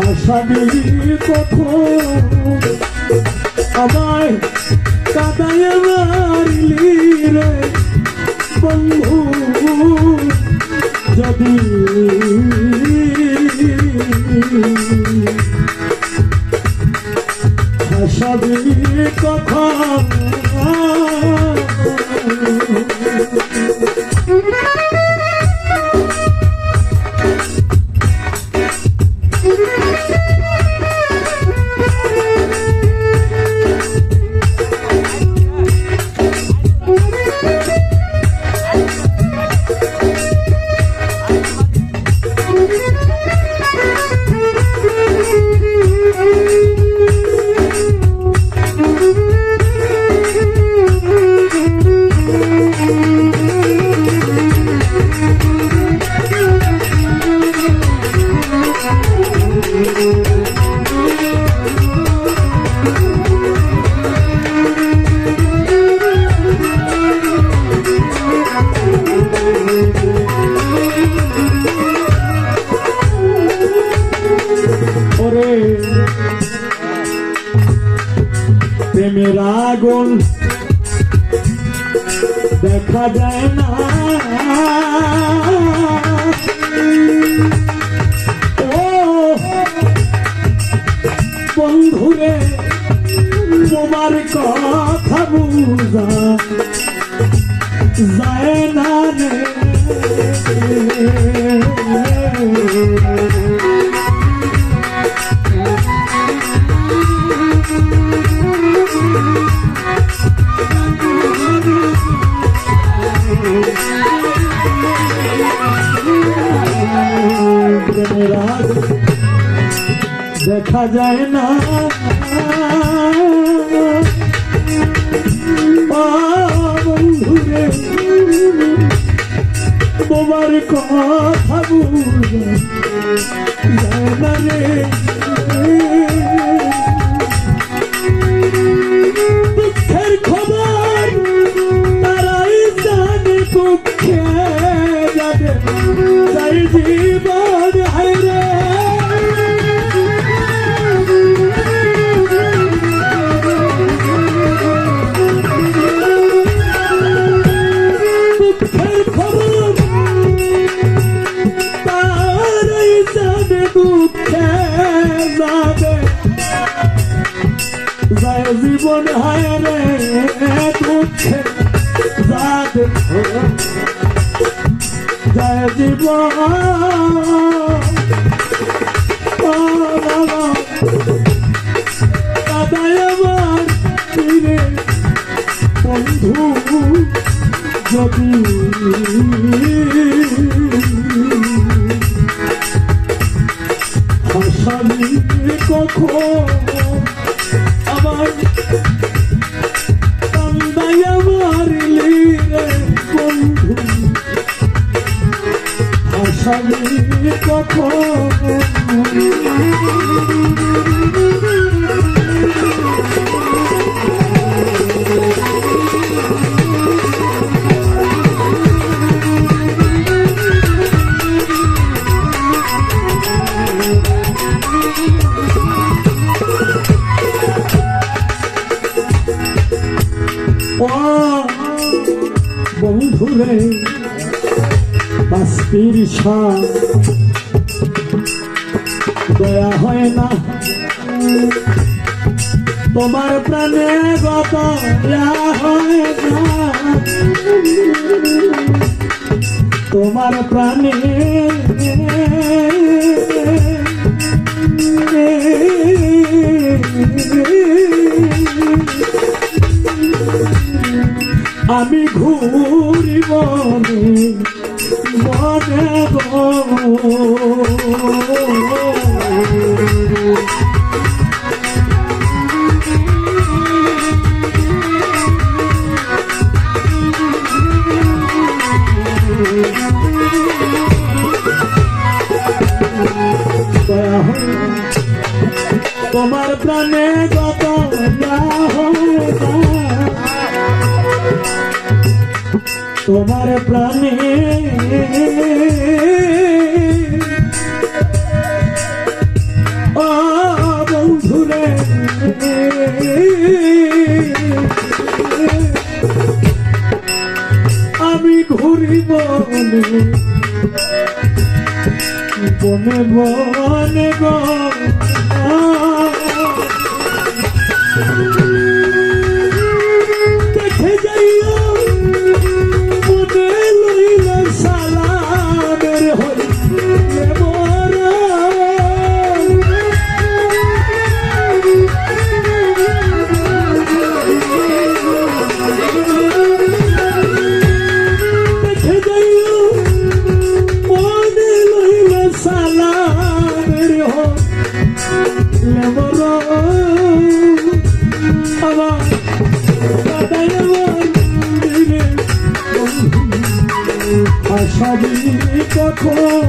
হাসানি কখন আমায় কাদায় আমার লীরে বন্ধু যদি হাসাবি কথা। ওরে প্রেমের আগুন দেখা যায় না। ও বন্ধুরে তোমার কথা বুঝা যায় না রে। দেখা যায় না। বন্ধুরে তোমার কথা বুঝ যায় না রে। জীবন হায় রে দুঃখে যাবে যায় জীবন। আমার ফিরে। বন্ধু যদি হাসানি কখন হাসানি কখন বন্ধুরে। বাস্তির দয়া হয় না। তোমার প্রাণে গত হয় না তোমার প্রাণে আমি ঘুরি মনে তোমার প্রাণে গত তোমার প্রাণে কখন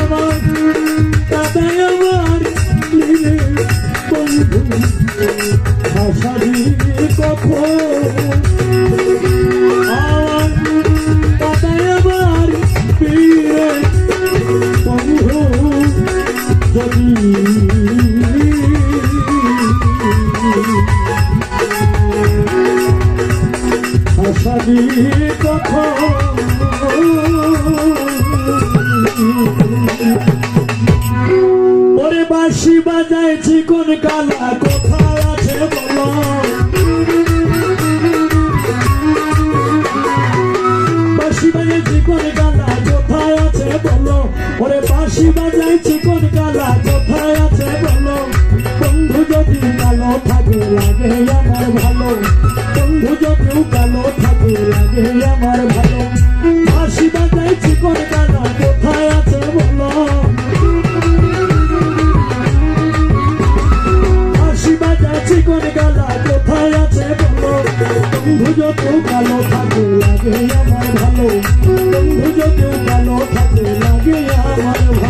আমার দাদাই আমার দিনে বন্ধু। আশারি কখন বাঁশি বাজাইছি কোন কালা, কোথায় আছে বলো? বাঁশি বাজাইছি কোন কালা, কোথায় আছে বলো? ওরে বাঁশি বাজাইছি কোন কালা, কোথায় আছে বলো? বন্ধু যদি কালো থাকে, লাগে আমার ভালো। বন্ধু যদি কালো থাকে, লাগে আমার ভালো। যত কালো থাকে লাগে আমার ভালো। বন্ধু যত কালো থাকে লাগে আমার ভালো।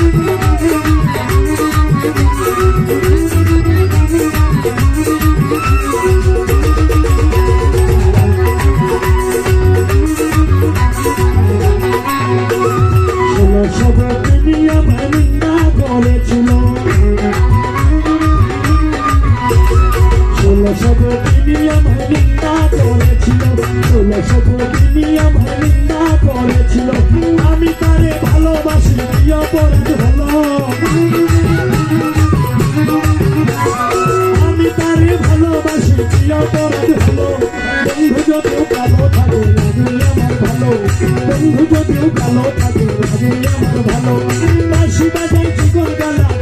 বন্ধু হলো আমি তারে ভালোবাসি কি অপরাধ হলো। বন্ধু যদিও কালো থাকে লাগে আমার ভালো। বন্ধু যদিও কালো কোথায় আছে বলো? বাসি বাজাই কোথায়